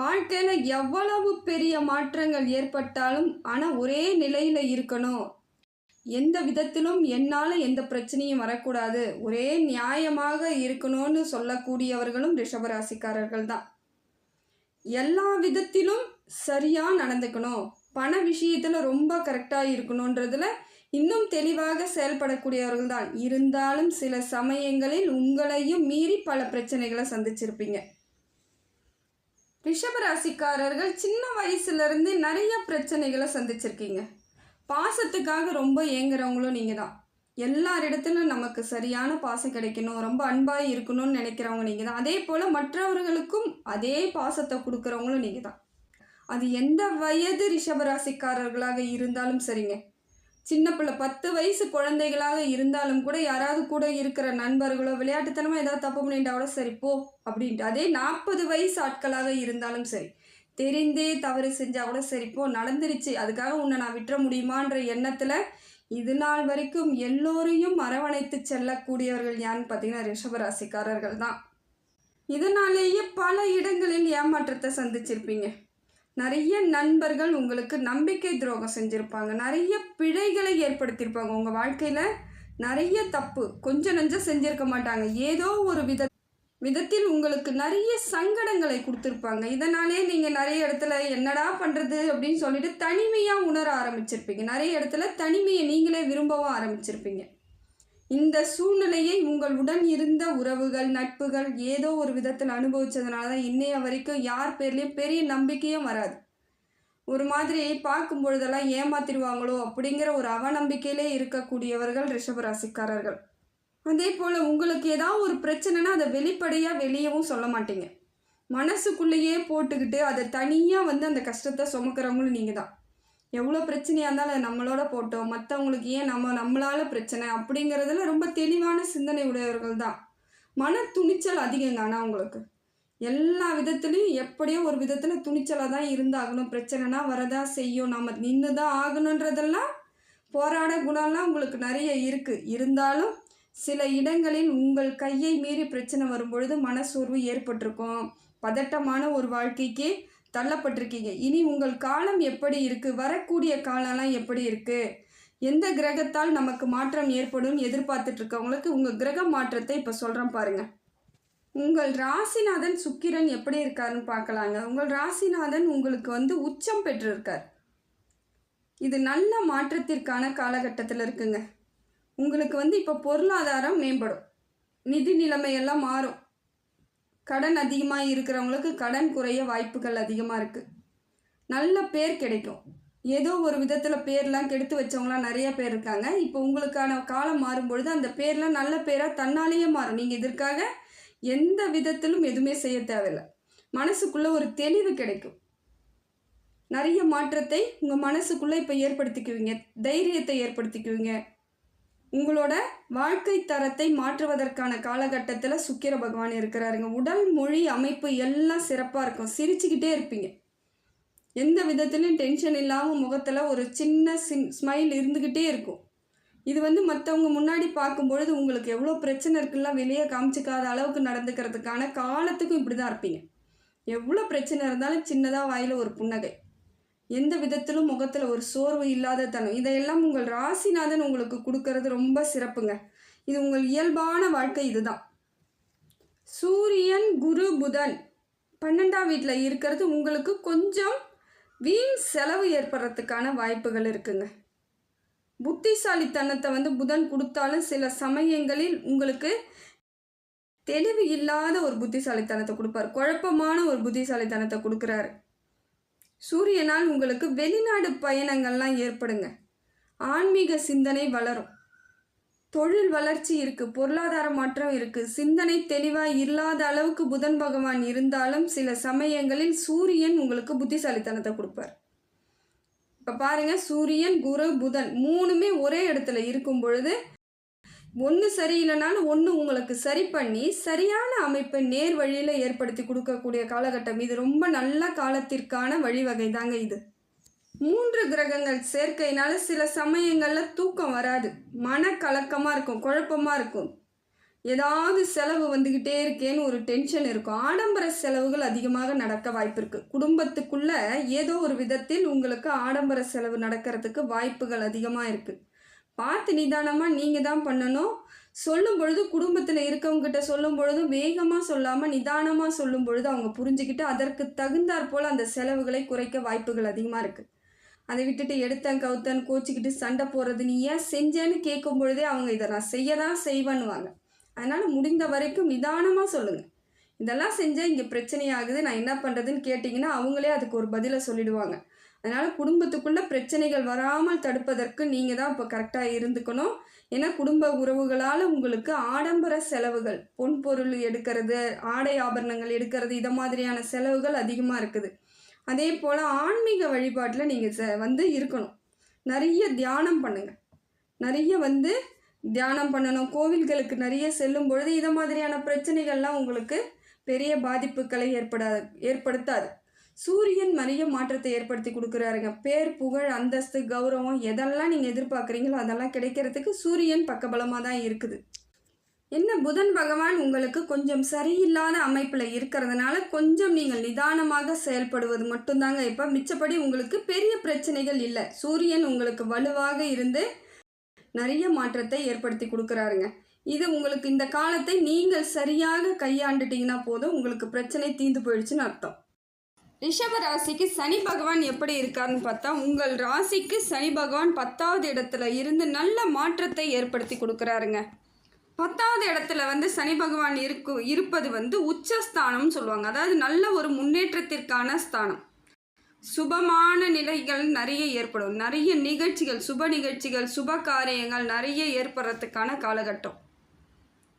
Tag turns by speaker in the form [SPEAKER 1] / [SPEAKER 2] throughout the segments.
[SPEAKER 1] வாழ்க்கையில் எவ்வளவு பெரிய மாற்றங்கள் ஏற்பட்டாலும் ஆனால் ஒரே நிலையில் இருக்கணும். எந்த விதத்திலும் என்னால் எந்த பிரச்சனையும் வரக்கூடாது. ஒரே நியாயமாக இருக்கணும்னு சொல்லக்கூடியவர்களும் ரிஷபராசிக்காரர்கள் தான். எல்லா விதத்திலும் சரியாக நடந்துக்கணும். பண விஷயத்தில் ரொம்ப கரெக்டாக இருக்கணுன்றதுல இன்னும் தெளிவாக செயல்படக்கூடியவர்கள் தான். இருந்தாலும் சில சமயங்களில் உங்களையும் மீறி பல பிரச்சனைகளை சந்திச்சிருப்பீங்க. ரிஷபராசிக்காரர்கள் சின்ன வயசுலேருந்து நிறைய பிரச்சனைகளை சந்திச்சிருக்கீங்க. பாசத்துக்காக ரொம்ப ஏங்குறவங்களும் நீங்கள் தான் எல்லாரிடத்திலும் நமக்கு சரியான பாசம் கிடைக்கணும் ரொம்ப அன்பாக இருக்கணும்னு நினைக்கிறவங்க நீங்கள் தான் அதே போல் மற்றவர்களுக்கும் அதே பாசத்தை கொடுக்குறவங்களும் நீங்கள் தான் அது எந்த வயது ரிஷபராசிக்காரர்களாக இருந்தாலும் சரிங்க. சின்ன பிள்ளை பத்து வயசு குழந்தைகளாக இருந்தாலும் கூட யாராவது கூட இருக்கிற நண்பர்களோ விளையாட்டுத்தனமாக ஏதாவது தப்பு பண்ணிட்டா கூட சரி போ அப்படின்ட்டு. அதே நாற்பது வயசு ஆட்களாக இருந்தாலும் சரி. தெரிந்தே தவறு செஞ்சால் கூட சரி போ நடந்துருச்சு. அதுக்காக உன்னை நான் விட்டுற முடியுமான்ற எண்ணத்தில் இது நாள் வரைக்கும் எல்லோரையும் அரவணைத்து செல்லக்கூடியவர்கள் யாருன்னு பார்த்தீங்கன்னா ரிஷபராசிக்காரர்கள் தான். இதனாலேயே பல இடங்களில் ஏமாற்றத்தை சந்திச்சிருப்பீங்க. நிறைய நண்பர்கள் உங்களுக்கு நம்பிக்கை துரோகம் செஞ்சுருப்பாங்க. நிறைய பிழைகளை ஏற்படுத்தியிருப்பாங்க. உங்கள் வாழ்க்கையில் நிறைய தப்பு கொஞ்சம் நஞ்சம் செஞ்சுருக்க மாட்டாங்க. ஏதோ ஒரு வித விதத்தில் உங்களுக்கு நிறைய சங்கடங்களை கொடுத்துருப்பாங்க. இதனாலே நீங்கள் நிறைய இடத்துல என்னடா பண்ணுறது அப்படின்னு சொல்லிட்டு தனிமையாக உணர ஆரம்பிச்சிருப்பீங்க. நிறைய இடத்துல தனிமையை நீங்களே விரும்பவும் ஆரம்பிச்சிருப்பீங்க. இந்த சூழ்நிலையை உங்களுடன் இருந்த உறவுகள் நட்புகள் ஏதோ ஒரு விதத்தில் அனுபவிச்சதுனால தான் இன்னைய வரைக்கும் யார் பேர்லேயும் பெரிய நம்பிக்கையும் வராது. ஒரு மாதிரி பார்க்கும் பொழுதெல்லாம் ஏமாத்திடுவாங்களோ அப்படிங்கிற ஒரு அவநம்பிக்கையிலே இருக்கக்கூடியவர்கள் ரிஷபராசிக்காரர்கள். அதே போல் உங்களுக்கு ஏதாவது ஒரு பிரச்சனைனா அதை வெளிப்படையாக வெளியவும் சொல்ல மாட்டீங்க. மனசுக்குள்ளேயே போட்டுக்கிட்டு அதை தனியாக வந்து அந்த கஷ்டத்தை சுமக்கிறவங்களும் நீங்கள் தான் எவ்வளோ பிரச்சனையாக இருந்தாலும் நம்மளோட போட்டோம். மற்றவங்களுக்கு ஏன் நம்ம நம்மளால் பிரச்சனை அப்படிங்கிறதுல ரொம்ப தெளிவான சிந்தனை உடையவர்கள் தான். மன துணிச்சல் அதிகங்க ஆனால் அவங்களுக்கு எல்லா விதத்துலேயும் எப்படியோ ஒரு விதத்தில் துணிச்சலாக தான் இருந்தாகணும். பிரச்சனைனா வரதா செய்யும். நம்ம நின்று தான் ஆகணுன்றதெல்லாம் போராட குணம்லாம் உங்களுக்கு நிறைய இருக்குது இருந்தாலும் சில இடங்களில் உங்கள் கையை மீறி பிரச்சனை வரும்பொழுது மனசோர்வு ஏற்பட்டிருக்கும். பதட்டமான ஒரு வாழ்க்கைக்கு தள்ளப்பட்டிருக்கீங்க. இனி உங்கள் காலம் எப்படி இருக்குது வரக்கூடிய காலம்லாம் எப்படி இருக்குது எந்த கிரகத்தால் நமக்கு மாற்றம் ஏற்படும் எதிர்பார்த்துட்டு இருக்கவங்களுக்கு உங்கள் கிரக மாற்றத்தை இப்போ சொல்கிறேன் பாருங்கள் உங்கள் ராசிநாதன் சுக்கிரன் எப்படி இருக்காருன்னு பார்க்கலாங்க. உங்கள் ராசிநாதன் உங்களுக்கு வந்து உச்சம் பெற்றிருக்கார். இது நல்ல மாற்றத்திற்கான காலகட்டத்தில் இருக்குங்க. உங்களுக்கு வந்து இப்போ பொருளாதாரம் மேம்படும். நிதி நிலைமையெல்லாம் மாறும். கடன் அதிகமாக இருக்கிறவங்களுக்கு கடன் குறைய வாய்ப்புகள் அதிகமாக இருக்குது நல்ல பேர் கிடைக்கும். ஏதோ ஒரு விதத்தில் பேர்லாம் கெடுத்து வச்சவங்களாம் நிறைய பேர் இருக்காங்க. இப்போ உங்களுக்கான காலம் மாறும்பொழுது அந்த பேர்லாம் நல்ல பேராக தன்னாலேயே மாறும். நீங்கள் இதற்காக எந்த விதத்திலும் எதுவுமே செய்ய தேவையில்லை. மனசுக்குள்ளே ஒரு தெளிவு கிடைக்கும். நிறைய மாற்றத்தை உங்கள் மனசுக்குள்ளே இப்போ ஏற்படுத்திக்குவீங்க. தைரியத்தை ஏற்படுத்திக்குவீங்க. உங்களோட வாழ்க்கை தரத்தை மாற்றுவதற்கான காலகட்டத்தில் சுக்கிர பகவான் இருக்கிறாருங்க. உடல் மொழி அமைப்பு எல்லாம் சிறப்பாக இருக்கும். சிரிச்சுக்கிட்டே இருப்பீங்க. எந்த விதத்துலையும் டென்ஷன் இல்லாமல் முகத்தில் ஒரு சின்ன சின் ஸ்மைல் இருந்துக்கிட்டே இருக்கும். இது வந்து மற்றவங்க முன்னாடி பார்க்கும்பொழுது உங்களுக்கு எவ்வளோ பிரச்சனை இருக்குல்லாம் வெளியே காமிச்சிக்காத அளவுக்கு நடந்துக்கிறதுக்கான காலத்துக்கும் இப்படி தான் இருப்பீங்க. எவ்வளோ பிரச்சனை இருந்தாலும் சின்னதாக வாயில் ஒரு புன்னகை. எந்த விதத்திலும் முகத்தில் ஒரு சோர்வு இல்லாத தனம். இதையெல்லாம் உங்கள் ராசிநாதன் உங்களுக்கு கொடுக்கறது ரொம்ப சிறப்புங்க. இது உங்கள் இயல்பான வாழ்க்கை இதுதான். சூரியன் குரு புதன் பன்னெண்டாம் வீட்டில் இருக்கிறது உங்களுக்கு கொஞ்சம் வீண் செலவு ஏற்படுறதுக்கான வாய்ப்புகள் இருக்குங்க. புத்திசாலித்தனத்தை வந்து புதன் கொடுத்தாலும் சில சமயங்களில் உங்களுக்கு தெளிவு இல்லாத ஒரு புத்திசாலித்தனத்தை கொடுப்பார். குழப்பமான ஒரு புத்திசாலித்தனத்தை கொடுக்குறாரு. சூரியனால் உங்களுக்கு வெளிநாடு பயணங்கள்லாம் ஏற்படுங்க. ஆன்மீக சிந்தனை வளரும். தொழில் வளர்ச்சி இருக்குது பொருளாதார மாற்றம் இருக்குது சிந்தனை தெளிவாக இல்லாத அளவுக்கு புதன் பகவான் இருந்தாலும் சில சமயங்களில் சூரியன் உங்களுக்கு புத்திசாலித்தனத்தை கொடுப்பார். இப்போ பாருங்கள் சூரியன் குரு புதன் மூணுமே ஒரே இடத்துல இருக்கும் பொழுது ஒன்று சரியில்லைனாலும் ஒன்று உங்களுக்கு சரி பண்ணி சரியான அமைப்பை நேர் வழியில் ஏற்படுத்தி கொடுக்கக்கூடிய காலகட்டம். இது ரொம்ப நல்ல காலத்திற்கான வழிவகை தாங்க இது. மூன்று கிரகங்கள் சேர்க்கையினால சில சமயங்களில் தூக்கம் வராது. மனக்கலக்கமாக இருக்கும் குழப்பமாக இருக்கும். ஏதாவது செலவு வந்துக்கிட்டே இருக்கேன்னு ஒரு டென்ஷன் இருக்கும். ஆடம்பர செலவுகள் அதிகமாக நடக்க வாய்ப்பு இருக்குது குடும்பத்துக்குள்ளே ஏதோ ஒரு விதத்தில் உங்களுக்கு ஆடம்பர செலவு நடக்கிறதுக்கு வாய்ப்புகள் அதிகமாக இருக்குது பார்த்து நிதானமாக நீங்கள் தான் பண்ணணும். சொல்லும் பொழுது குடும்பத்தில் இருக்கவங்ககிட்ட சொல்லும் பொழுதும் வேகமாக சொல்லாமல் நிதானமாக சொல்லும் பொழுது அவங்க புரிஞ்சுக்கிட்டு அதற்கு தகுந்தாற் போல் அந்த செலவுகளை குறைக்க வாய்ப்புகள் அதிகமாக இருக்குது அதை விட்டுட்டு எடுத்தேன் கவுத்தன் கோச்சிக்கிட்டு சண்டை போடுறது நீ ஏன் செஞ்சேன்னு கேட்கும் பொழுதே அவங்க இதை நான் செய்ய தான் செய்வேன்னுவாங்க. அதனால் முடிந்த வரைக்கும் நிதானமாக சொல்லுங்கள் இதெல்லாம் செஞ்சால் இங்கே பிரச்சனையாகுது. நான் என்ன பண்ணுறதுன்னு கேட்டிங்கன்னா அவங்களே அதுக்கு ஒரு பதிலை சொல்லிடுவாங்க. அதனால் குடும்பத்துக்குள்ளே பிரச்சனைகள் வராமல் தடுப்பதற்கு நீங்கள் தான் இப்போ கரெக்டாக இருந்துக்கணும். ஏன்னா குடும்ப உறவுகளால் உங்களுக்கு ஆடம்பர செலவுகள் பொன் பொருள் எடுக்கிறது ஆடை ஆபரணங்கள் எடுக்கிறது இதை மாதிரியான செலவுகள் அதிகமாக இருக்குது. அதே போல் ஆன்மீக வழிபாட்டில் நீங்கள் ச வந்து இருக்கணும். நிறைய தியானம் பண்ணுங்கள் நிறைய வந்து தியானம் பண்ணணும். கோவில்களுக்கு நிறைய செல்லும் பொழுது இதை மாதிரியான பிரச்சனைகள்லாம் உங்களுக்கு பெரிய பாதிப்புகளை ஏற்படாது ஏற்படுத்தாது. சூரியன் நிறைய மாற்றத்தை ஏற்படுத்தி கொடுக்குறாருங்க. பேர் புகழ் அந்தஸ்து கௌரவம் எதெல்லாம் நீங்கள் எதிர்பார்க்குறீங்களோ அதெல்லாம் கிடைக்கிறதுக்கு சூரியன் பக்கபலமாக தான் இருக்குது. என்ன? புதன் பகவான் உங்களுக்கு கொஞ்சம் சரியில்லாத அமைப்பில் இருக்கிறதுனால கொஞ்சம் நீங்கள் நிதானமாக செயல்படுவது மட்டும்தாங்க. இப்போ மிச்சப்படி உங்களுக்கு பெரிய பிரச்சனைகள் இல்லை. சூரியன் உங்களுக்கு வலுவாக இருந்து நிறைய மாற்றத்தை ஏற்படுத்தி கொடுக்குறாருங்க. இது உங்களுக்கு இந்த காலத்தை நீங்கள் சரியாக கையாண்டுட்டீங்கன்னா போதும் உங்களுக்கு பிரச்சனை தீர்ந்து போயிடுச்சுன்னு அர்த்தம். ரிஷப ராசிக்கு சனி பகவான் எப்படி இருக்காருன்னு பார்த்தா உங்கள் ராசிக்கு சனி பகவான் பத்தாவது இடத்துல இருந்து நல்ல மாற்றத்தை ஏற்படுத்தி கொடுக்குறாருங்க. பத்தாவது இடத்துல வந்து சனி பகவான் இருக்கு இருப்பது வந்து உச்சஸ்தானம்னு சொல்லுவாங்க. அதாவது நல்ல ஒரு முன்னேற்றத்திற்கான ஸ்தானம். சுபமான நிலைகள் நிறைய ஏற்படும். நிறைய நிகழ்ச்சிகள் சுப நிகழ்ச்சிகள் சுப காரியங்கள் நிறைய ஏற்படுறதுக்கான காலகட்டம்.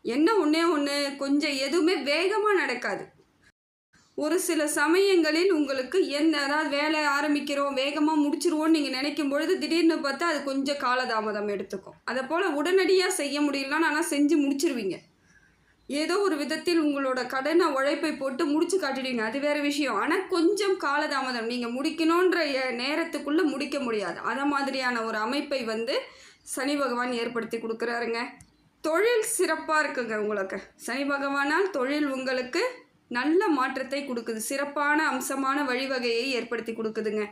[SPEAKER 1] என்ன ஒன்றே ஒன்று கொஞ்சம் எதுவுமே வேகமாக நடக்காது. ஒரு சில சமயங்களில் உங்களுக்கு என்ன அதாவது வேலை ஆரம்பிக்கிறோம் வேகமாக முடிச்சிருவோம்னு நீங்கள் நினைக்கும் பொழுது திடீர்னு பார்த்தா அது கொஞ்சம் காலதாமதம் எடுத்துக்கும். அதை போல் உடனடியாக செய்ய முடியலன்னு ஆனால் செஞ்சு முடிச்சிருவீங்க. ஏதோ ஒரு விதத்தில் உங்களோட கடனை உழைப்பை போட்டு முடிச்சு காட்டிடுவீங்க. அது வேறு விஷயம். ஆனால் கொஞ்சம் காலதாமதம். நீங்கள் முடிக்கணுன்ற எ- நேரத்துக்குள்ளே முடிக்க முடியாது. அதை மாதிரியான ஒரு அமைப்பை வந்து சனி பகவான் ஏற்படுத்தி கொடுக்குறாருங்க. தொழில் சிறப்பாக இருக்குங்க உங்களுக்கு. சனி பகவானால் தொழில் உங்களுக்கு நல்ல மாற்றத்தை கொடுக்குது. சிறப்பான அம்சமான வழிவகையை ஏற்படுத்தி கொடுக்குதுங்க.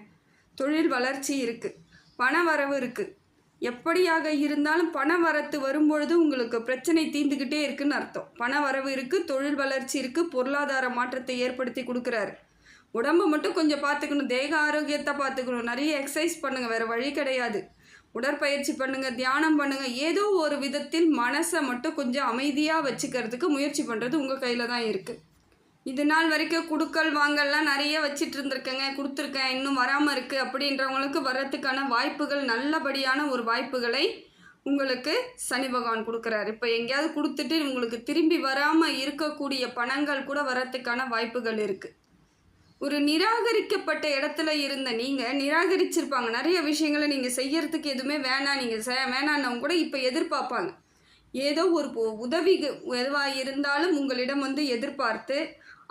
[SPEAKER 1] தொழில் வளர்ச்சி இருக்குது பண வரவு இருக்குது எப்படியாக இருந்தாலும் பண வரத்து வரும்பொழுது உங்களுக்கு பிரச்சனை தீர்ந்துக்கிட்டே இருக்குன்னு அர்த்தம். பண வரவு இருக்குது தொழில் வளர்ச்சி இருக்குது பொருளாதார மாற்றத்தை ஏற்படுத்தி கொடுக்குறாரு. உடம்பை மட்டும் கொஞ்சம் பார்த்துக்கணும். தேக ஆரோக்கியத்தை பார்த்துக்கணும். நிறைய எக்ஸசைஸ் பண்ணுங்கள் வேறு வழி கிடையாது. உடற்பயிற்சி பண்ணுங்கள் தியானம் பண்ணுங்கள் ஏதோ ஒரு விதத்தில் மனசை மட்டும் கொஞ்சம் அமைதியாக வச்சுக்கிறதுக்கு முயற்சி பண்ணுறது உங்கள் கையில் தான் இருக்குது இது நாள் வரைக்கும் குடுக்கல் வாங்கல்லாம் நிறைய வச்சிட்டு இருந்திருக்கேங்க கொடுத்துருக்கேன். இன்னும் வராமல் இருக்குது அப்படின்றவங்களுக்கு வர்றதுக்கான வாய்ப்புகள் நல்லபடியான ஒரு வாய்ப்புகளை உங்களுக்கு சனி பகவான் கொடுக்குறாரு. இப்போ எங்கேயாவது கொடுத்துட்டு உங்களுக்கு திரும்பி வராமல் இருக்கக்கூடிய பணங்கள் கூட வர்றதுக்கான வாய்ப்புகள் இருக்குது ஒரு நிராகரிக்கப்பட்ட இடத்துல இருந்த நீங்கள் நிராகரிச்சிருப்பாங்க. நிறைய விஷயங்களை நீங்கள் செய்யறதுக்கு எதுவுமே வேணாம். நீங்கள் செ வேணான்னவங்க கூட இப்போ எதிர்பார்ப்பாங்க. ஏதோ ஒரு உதவி எதுவாக இருந்தாலும் உங்களிடம் வந்து எதிர்பார்த்து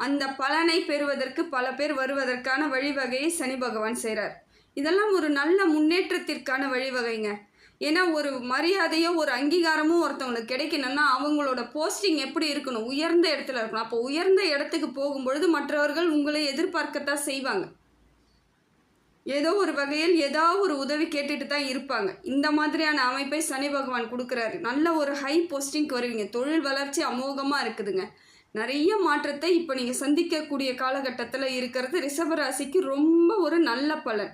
[SPEAKER 1] அந்த பலனை பெறுவதற்கு பல பேர் வருவதற்கான வழிவகையை சனி பகவான் செய்கிறார் இதெல்லாம் ஒரு நல்ல முன்னேற்றத்திற்கான வழிவகைங்க. ஏன்னா ஒரு மரியாதையோ ஒரு அங்கீகாரமும் ஒருத்தவங்களுக்கு கிடைக்கணும்னா அவங்களோட போஸ்டிங் எப்படி இருக்கணும்? உயர்ந்த இடத்துல இருக்கணும். அப்போ உயர்ந்த இடத்துக்கு போகும்பொழுது மற்றவர்கள் உங்களை எதிர்பார்க்கத்தான் செய்வாங்க. ஏதோ ஒரு வகையில் ஏதாவது ஒரு உதவி கேட்டுட்டு தான் இருப்பாங்க. இந்த மாதிரியான அமைப்பை சனி பகவான் கொடுக்குறாரு. நல்ல ஒரு ஹை போஸ்டிங்க்கு வருவீங்க. தொழில் வளர்ச்சி அமோகமாக இருக்குதுங்க. நிறைய மாற்றத்தை இப்போ நீங்கள் சந்திக்கக்கூடிய காலகட்டத்தில் இருக்கிறது ரிஷபராசிக்கு ரொம்ப ஒரு நல்ல பலன்.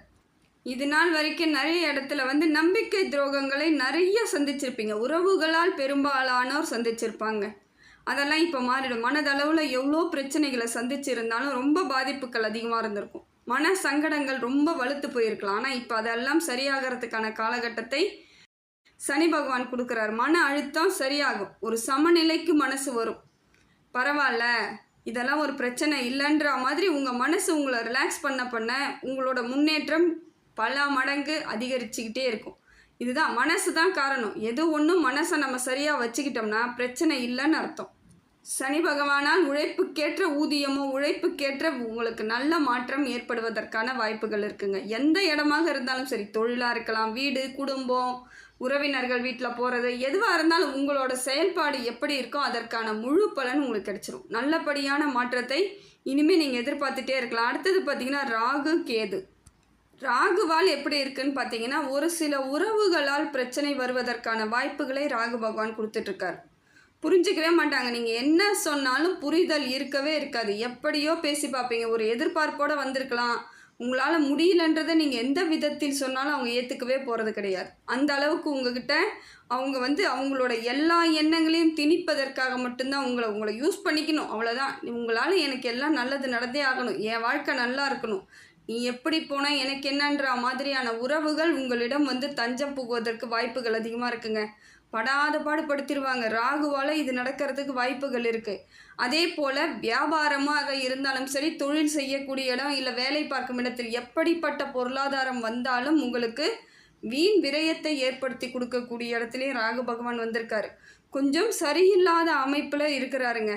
[SPEAKER 1] இது நாள் வரைக்கும் நிறைய இடத்துல வந்து நம்பிக்கை துரோகங்களை நிறைய சந்திச்சிருப்பீங்க. உறவுகளால் பெரும்பாலானோர் சந்திச்சிருப்பாங்க. அதெல்லாம் இப்போ மாறிடும். மனதளவில் எவ்வளோ பிரச்சனைகளை சந்திச்சிருந்தாலும் ரொம்ப பாதிப்புகள் அதிகமாக இருந்திருக்கும். மன சங்கடங்கள் ரொம்ப வலுத்து போயிருக்கலாம். ஆனால் இப்போ அதெல்லாம் சரியாகிறதுக்கான காலகட்டத்தை சனி பகவான் கொடுக்குறாரு. மன அழுத்தம் சரியாகும். ஒரு சமநிலைக்கு மனசு வரும். பரவாயில்ல இதெல்லாம் ஒரு பிரச்சனை இல்லைன்ற மாதிரி உங்கள் மனசு உங்களை ரிலாக்ஸ் பண்ண பண்ண உங்களோட முன்னேற்றம் பல மடங்கு அதிகரிச்சுக்கிட்டே இருக்கும். இதுதான் மனசு தான் காரணம். எது ஒன்றும் மனசை நம்ம சரியாக வச்சுக்கிட்டோம்னா பிரச்சனை இல்லைன்னு அர்த்தம். சனி பகவானால் உழைப்புக்கேற்ற ஊதியமோ உழைப்புக்கேற்ற உங்களுக்கு நல்ல மாற்றம் ஏற்படுவதற்கான வாய்ப்புகள் இருக்குங்க. எந்த இடமாக இருந்தாலும் சரி தொழிலாக இருக்கலாம் வீடு குடும்பம் உறவினர்கள் வீட்டில் போகிறது எதுவாக இருந்தாலும் உங்களோட செயல்பாடு எப்படி இருக்கோ அதற்கான முழு பலன் உங்களுக்கு கிடைச்சிரும். நல்லபடியான மாற்றத்தை இனிமேல் நீங்கள் எதிர்பார்த்துட்டே இருக்கலாம். அடுத்தது பார்த்தீங்கன்னா ராகு கேது. ராகுவால் எப்படி இருக்குன்னு பார்த்தீங்கன்னா ஒரு சில உறவுகளால் பிரச்சனை வருவதற்கான வாய்ப்புகளை ராகு பகவான் கொடுத்துட்ருக்கார். புரிஞ்சுக்கவே மாட்டாங்க. நீங்கள் என்ன சொன்னாலும் புரிதல் இருக்கவே இருக்காது. எப்படியோ பேசி பார்ப்பீங்க. ஒரு எதிர்பார்ப்போடு வந்திருக்கலாம். உங்களால் முடியலன்றதை நீங்கள் எந்த விதத்தில் சொன்னாலும் அவங்க ஏற்றுக்கவே போகிறது கிடையாது. அந்த அளவுக்கு உங்ககிட்ட அவங்க வந்து அவங்களோட எல்லா எண்ணங்களையும் திணிப்பதற்காக மட்டும்தான் உங்களை உங்களை யூஸ் பண்ணிக்கணும். அவ்வளோதான் உங்களால் எனக்கு எல்லாம் நல்லது நடந்தே ஆகணும். என் வாழ்க்கை நல்லா இருக்கணும். நீ எப்படி போனால் எனக்கு என்னன்ற மாதிரியான உறவுகள் உங்களிடம் வந்து தஞ்சம் புகுவதற்கு வாய்ப்புகள் அதிகமாக இருக்குங்க. படாத பாடுபடுத்திடுவாங்க ராகுவால் இது நடக்கிறதுக்கு வாய்ப்புகள் இருக்குது அதே போல் வியாபாரமாக இருந்தாலும் சரி தொழில் செய்யக்கூடிய இடம் இல்லை வேலை பார்க்கும் இடத்தில் எப்படிப்பட்ட பொருளாதாரம் வந்தாலும் உங்களுக்கு வீண் விரயத்தை ஏற்படுத்தி கொடுக்கக்கூடிய இடத்துலையும் ராகு பகவான் வந்திருக்காரு. கொஞ்சம் சரியில்லாத அமைப்பில் இருக்கிறாருங்க.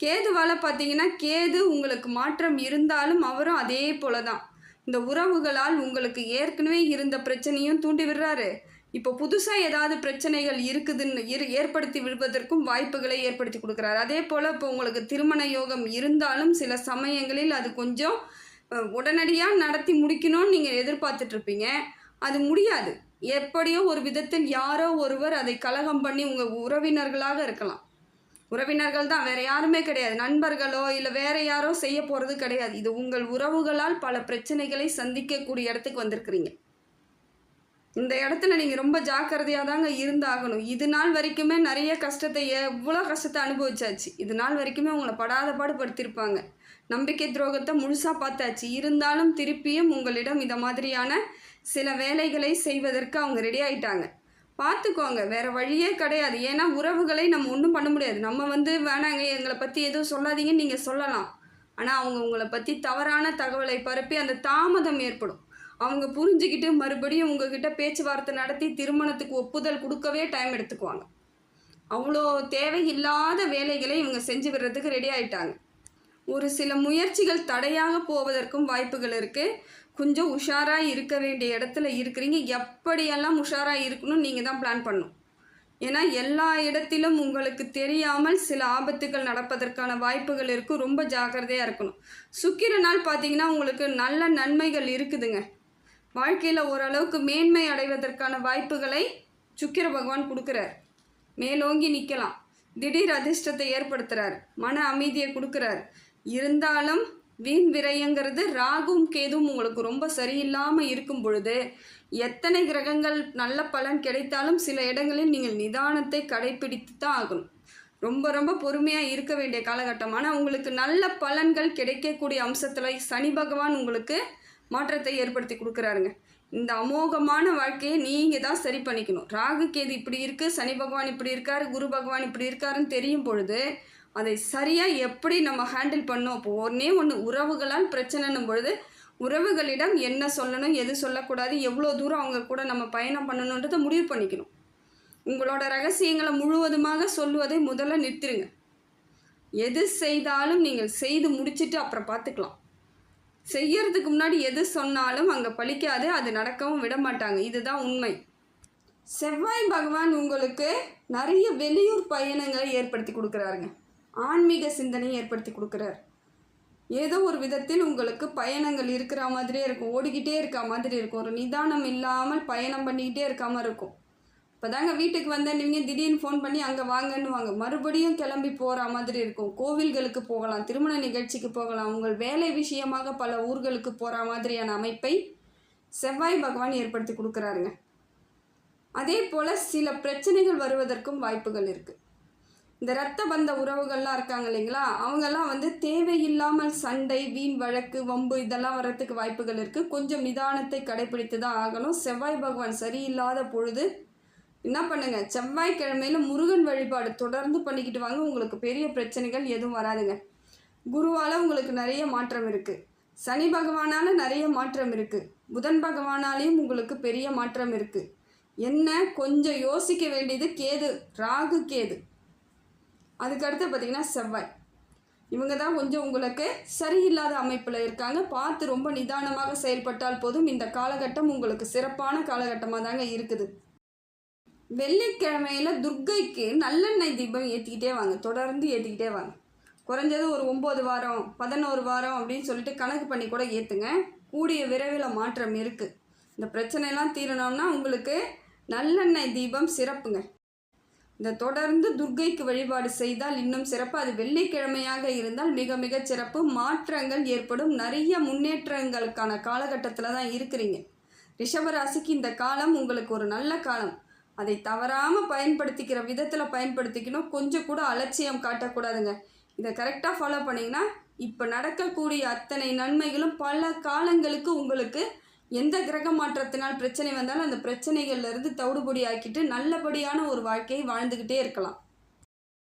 [SPEAKER 1] கேதுவால் பார்த்தீங்கன்னா கேது உங்களுக்கு மாற்றம் இருந்தாலும் அவரும் அதே போல தான் இந்த உறவுகளால் உங்களுக்கு ஏற்கனவே இருந்த பிரச்சனையும் தூண்டி விடுறாரு இப்போ புதுசாக ஏதாவது பிரச்சனைகள் இருக்குதுன்னு இரு ஏற்படுத்தி விடுவதற்கும் வாய்ப்புகளை ஏற்படுத்தி கொடுக்குறாரு. அதே போல் இப்போ உங்களுக்கு திருமண யோகம் இருந்தாலும் சில சமயங்களில் அது கொஞ்சம் உடனடியாக நடத்தி முடிக்கணும்னு நீங்கள் எதிர்பார்த்துட்ருப்பீங்க. அது முடியாது. எப்படியோ ஒரு விதத்தில் யாரோ ஒருவர் அதை கலகம் பண்ணி உங்கள் உறவினர்களாக இருக்கலாம். உறவினர்கள் தான் வேறு யாருமே கிடையாது. நண்பர்களோ இல்லை வேறு யாரோ செய்ய போகிறது கிடையாது. இது உங்கள் உறவுகளால் பல பிரச்சனைகளை சந்திக்கக்கூடிய இடத்துக்கு வந்திருக்கிறீங்க. இந்த இடத்துல நீங்கள் ரொம்ப ஜாக்கிரதையாக தாங்க இருந்தாகணும். இது நாள் வரைக்குமே நிறைய கஷ்டத்தை எவ்வளோ கஷ்டத்தை அனுபவிச்சாச்சு. இது நாள் வரைக்குமே உங்களை படாத பாடுபடுத்திருப்பாங்க நம்பிக்கை துரோகத்தை முழுசாக பார்த்தாச்சு. இருந்தாலும் திருப்பியும் உங்களிடம் இந்த மாதிரியான சில வேலைகளை செய்வதற்கு அவங்க ரெடி ஆயிட்டாங்க. பார்த்துக்கோங்க. வேறு வழியே கிடையாது. ஏன்னா உறவுகளை நம்ம ஒன்றும் பண்ண முடியாது. நம்ம வந்து வேணாங்க எங்களை பற்றி எதுவும் சொல்லாதீங்கன்னு நீங்கள் சொல்லலாம். ஆனால் அவங்க உங்களை பற்றி தவறான தகவலை பரப்பி அந்த தாமதம் ஏற்படும். அவங்க புரிஞ்சுக்கிட்டு மறுபடியும் உங்ககிட்ட பேச்சுவார்த்தை நடத்தி திருமணத்துக்கு ஒப்புதல் கொடுக்கவே டைம் எடுத்துக்குவாங்க. அவ்வளோ தேவையில்லாத வேலைகளை இவங்க செஞ்சு விடுறதுக்கு ரெடி ஆயிட்டாங்க. ஒரு சில முயற்சிகள் தடையாக போவதற்கும் வாய்ப்புகள் இருக்குது கொஞ்சம் உஷாராக இருக்க வேண்டிய இடத்துல இருக்கிறீங்க. எப்படியெல்லாம் உஷாராக இருக்கணும் நீங்கள் தான் பிளான் பண்ணணும். ஏன்னா எல்லா இடத்திலும் உங்களுக்கு தெரியாமல் சில ஆபத்துகள் நடப்பதற்கான வாய்ப்புகள் இருக்கும் ரொம்ப ஜாக்கிரதையாக இருக்கணும். சுக்கிர நாள் பார்த்தீங்கன்னா உங்களுக்கு நல்ல நன்மைகள் இருக்குதுங்க. வாழ்க்கையில் ஓரளவுக்கு மேன்மை அடைவதற்கான வாய்ப்புகளை சுக்கிர பகவான் கொடுக்குறார். மேலோங்கி நிற்கலாம் திடீர் அதிர்ஷ்டத்தை ஏற்படுத்துகிறார் மன அமைதியை கொடுக்குறார். இருந்தாலும் வீண் விரயங்கிறது ராகும் கேதும் உங்களுக்கு ரொம்ப சரியில்லாமல் இருக்கும் பொழுது எத்தனை கிரகங்கள் நல்ல பலன் கிடைத்தாலும் சில இடங்களில் நீங்கள் நிதானத்தை கடைபிடித்து தான் ஆகணும். ரொம்ப ரொம்ப பொறுமையாக இருக்க வேண்டிய காலகட்டம். ஆனால் உங்களுக்கு நல்ல பலன்கள் கிடைக்கக்கூடிய அம்சத்தில் சனி பகவான் உங்களுக்கு மாற்றத்தை ஏற்படுத்தி கொடுக்குறாருங்க. இந்த அமோகமான வாழ்க்கையை நீங்கள் தான் சரி பண்ணிக்கணும். ராகு கேது இப்படி இருக்குது சனி பகவான் இப்படி இருக்கார் குரு பகவான் இப்படி இருக்காருன்னு தெரியும் பொழுது அதை சரியாக எப்படி நம்ம ஹேண்டில் பண்ணோம் அப்போ ஒன்றே ஒன்று உறவுகளால் பிரச்சனைன்னும் பொழுது உறவுகளிடம் என்ன சொல்லணும் எது சொல்லக்கூடாது எவ்வளோ தூரம் அவங்க கூட நம்ம பயணம் பண்ணணுன்றதை முடிவு பண்ணிக்கணும். உங்களோட ரகசியங்களை முழுவதுமாக சொல்லுவதை முதல்ல நிறுத்திடுங்க எது செய்தாலும் நீங்கள் செய்து முடிச்சுட்டு அப்புறம் பார்த்துக்கலாம். செய்யறதுக்கு முன்னாடி எது சொன்னாலும் அங்கே பழிக்காது அது நடக்கவும் விட மாட்டாங்க. இதுதான் உண்மை. செவ்வாய் பகவான் உங்களுக்கு நிறைய வெளியூர் பயணங்களை ஏற்படுத்தி கொடுக்குறாருங்க. ஆன்மீக சிந்தனையை ஏற்படுத்தி கொடுக்குறாரு. ஏதோ ஒரு விதத்தில் உங்களுக்கு பயணங்கள் இருக்கிற மாதிரியே இருக்கும் ஓடிக்கிட்டே இருக்க மாதிரி இருக்கும். ஒரு நிதானம் இல்லாமல் பயணம் பண்ணிக்கிட்டே இருக்காமல் இருக்கும். இப்போ தாங்க வீட்டுக்கு வந்தேன். நீங்கள் திடீர்னு ஃபோன் பண்ணி அங்கே வாங்கன்னு வாங்க மறுபடியும் கிளம்பி போகிற மாதிரி இருக்கும். கோவில்களுக்கு போகலாம் திருமண நிகழ்ச்சிக்கு போகலாம். உங்கள் வேலை விஷயமாக பல ஊர்களுக்கு போகிற மாதிரியான அமைப்பை செவ்வாய் பகவான் ஏற்படுத்தி கொடுக்குறாருங்க. அதே போல் சில பிரச்சனைகள் வருவதற்கும் வாய்ப்புகள் இருக்குது இந்த ரத்த பந்த உறவுகள்லாம் இருக்காங்க இல்லைங்களா? அவங்கெல்லாம் வந்து தேவையில்லாமல் சண்டை வீண் வழக்கு வம்பு இதெல்லாம் வர்றதுக்கு வாய்ப்புகள் இருக்குது கொஞ்சம் நிதானத்தை கடைபிடித்து தான் ஆகணும். செவ்வாய் பகவான் சரியில்லாத பொழுது என்ன பண்ணுங்க? செவ்வாய்க்கிழமையில முருகன் வழிபாடு தொடர்ந்து பண்ணிக்கிட்டு வாங்க. உங்களுக்கு பெரிய பிரச்சனைகள் எதுவும் வராதுங்க. குருவால் உங்களுக்கு நிறைய மாற்றம் இருக்குது சனி பகவானால் நிறைய மாற்றம் இருக்குது புதன் பகவானாலேயும் உங்களுக்கு பெரிய மாற்றம் இருக்குது என்ன? கொஞ்சம் யோசிக்க வேண்டியது கேது. ராகு கேது. அதுக்கடுத்து பார்த்திங்கன்னா செவ்வாய். இவங்க தான் கொஞ்சம் உங்களுக்கு சரியில்லாத அமைப்பில் இருக்காங்க. பார்த்து ரொம்ப நிதானமாக செயல்பட்டால் போதும். இந்த காலகட்டம் உங்களுக்கு சிறப்பான காலகட்டமாக தாங்க இருக்குது. வெள்ளிக்கிழமையில் துர்க்கைக்கு நல்லெண்ணெய் தீபம் ஏற்றிக்கிட்டே வாங்க. தொடர்ந்து ஏற்றிக்கிட்டே வாங்க. குறைஞ்சது ஒரு ஒம்பது வாரம் பதினோரு வாரம் அப்படின்னு சொல்லிட்டு கணக்கு பண்ணி கூட ஏற்றுங்க கூடிய விரைவில் மாற்றம் இருக்குது இந்த பிரச்சனையெல்லாம் தீரணும்னா உங்களுக்கு நல்லெண்ணெய் தீபம் சிறப்புங்க. இந்த தொடர்ந்து துர்க்கைக்கு வழிபாடு செய்தால் இன்னும் சிறப்பு. அது வெள்ளிக்கிழமையாக இருந்தால் மிக மிக சிறப்பு. மாற்றங்கள் ஏற்படும். நிறைய முன்னேற்றங்களுக்கான காலகட்டத்தில் தான் இருக்கிறீங்க. ரிஷபராசிக்கு இந்த காலம் உங்களுக்கு ஒரு நல்ல காலம். அதை தவறாமல் பயன்படுத்திக்கிற விதத்தில் பயன்படுத்திக்கணும். கொஞ்சம் கூட அலட்சியம் காட்டக்கூடாதுங்க. இதை கரெக்டாக ஃபாலோ பண்ணிங்கன்னா இப்போ நடக்கக்கூடிய அத்தனை நன்மைகளும் பல காலங்களுக்கு உங்களுக்கு எந்த கிரக மாற்றத்தினால் பிரச்சனை வந்தாலும் அந்த பிரச்சனைகள்லேருந்து தவிடுபடி தவிடுபொடி ஆக்கிட்டு நல்லபடியான ஒரு வாழ்க்கையை வாழ்ந்துக்கிட்டே இருக்கலாம்.